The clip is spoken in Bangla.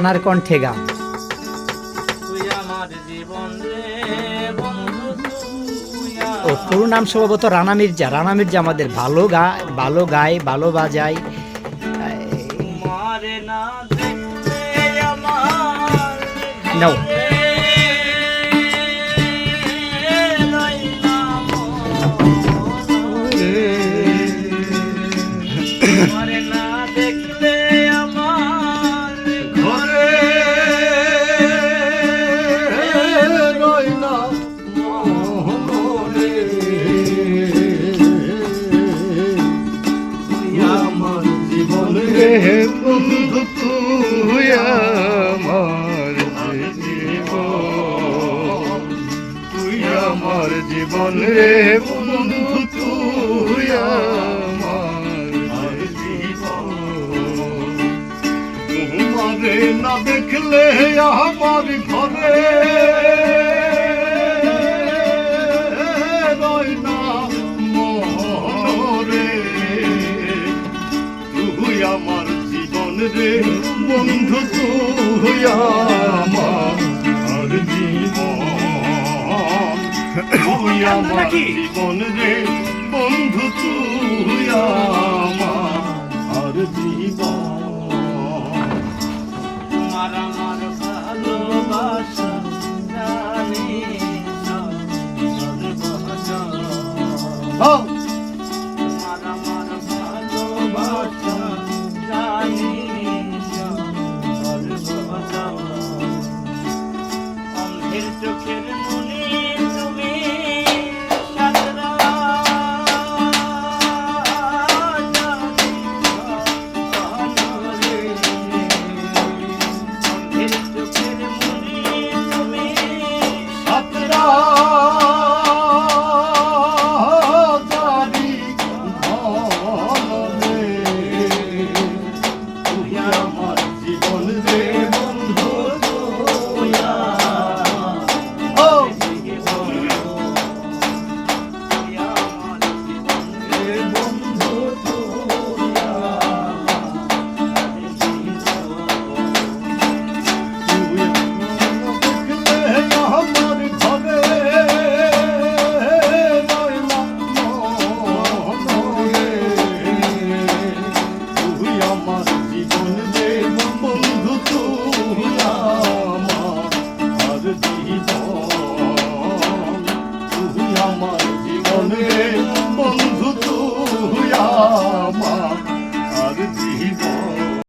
রানার কণ্ঠে গান। তুই আমার জীবন রে বন্ধু তুই ও পুরো নাম সম্ভবত রানা মির্জা। রানা মির্জা আমাদের ভালো গা ভালো গায় ভালো বাজায়। মারে না দেখলে আমার নাও। আমার জীবন রে বন্ধু, তুই আমার না দেখলে আমার ঘরে রে বন্ধু, তুই আমার জীবন। তুই আমার জীবন রে বন্ধু তুই আমার জীবন। ভালোবাসা জানি জানি সর্বজন অন্ধের চোখের মনে